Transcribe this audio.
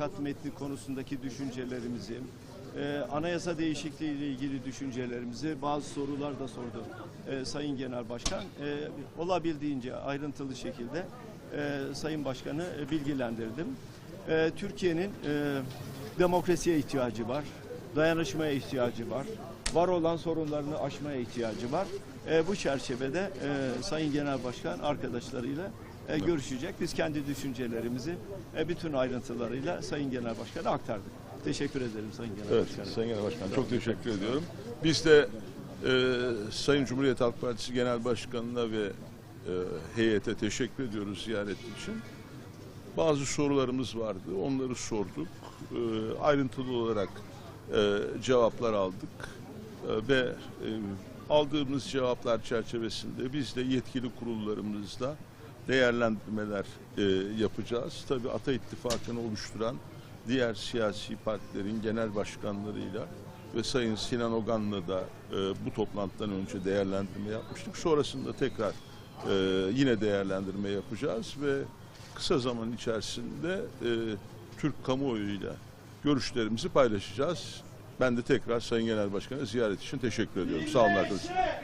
mütabakat metni konusundaki düşüncelerimizi, e, anayasa değişikliği ile ilgili düşüncelerimizi bazı sorular da sordu e, Sayın Genel Başkan. E, olabildiğince ayrıntılı şekilde e, Sayın Başkan'ı e, bilgilendirdim. E, Türkiye'nin e, demokrasiye ihtiyacı var, dayanışmaya ihtiyacı var, var olan sorunlarını aşmaya ihtiyacı var. E, bu çerçevede e, Sayın Genel Başkan arkadaşlarıyla e, görüşecek. Biz kendi düşüncelerimizi e, bütün ayrıntılarıyla Sayın Genel Başkan'a aktardık. Teşekkür ederim Sayın Genel Evet, Başkanım. Sayın Genel Başkan çok teşekkür ediyorum. Biz de e, Sayın Cumhuriyet Halk Partisi Genel Başkanı'na ve e, heyete teşekkür ediyoruz ziyaret için. Bazı sorularımız vardı, onları sorduk. E, ayrıntılı olarak e, cevaplar aldık E, ve e, aldığımız cevaplar çerçevesinde biz de yetkili kurullarımızda değerlendirmeler e, yapacağız. Tabii Ata İttifakı'nı oluşturan diğer siyasi partilerin genel başkanlarıyla ve Sayın Sinan Ogan'la da e, bu toplantıdan önce değerlendirme yapmıştık. Sonrasında tekrar e, yine değerlendirme yapacağız ve kısa zaman içerisinde e, Türk kamuoyuyla görüşlerimizi paylaşacağız. Ben de tekrar Sayın Genel Başkan'a ziyaret için teşekkür ediyorum. Sağ olun arkadaşlar.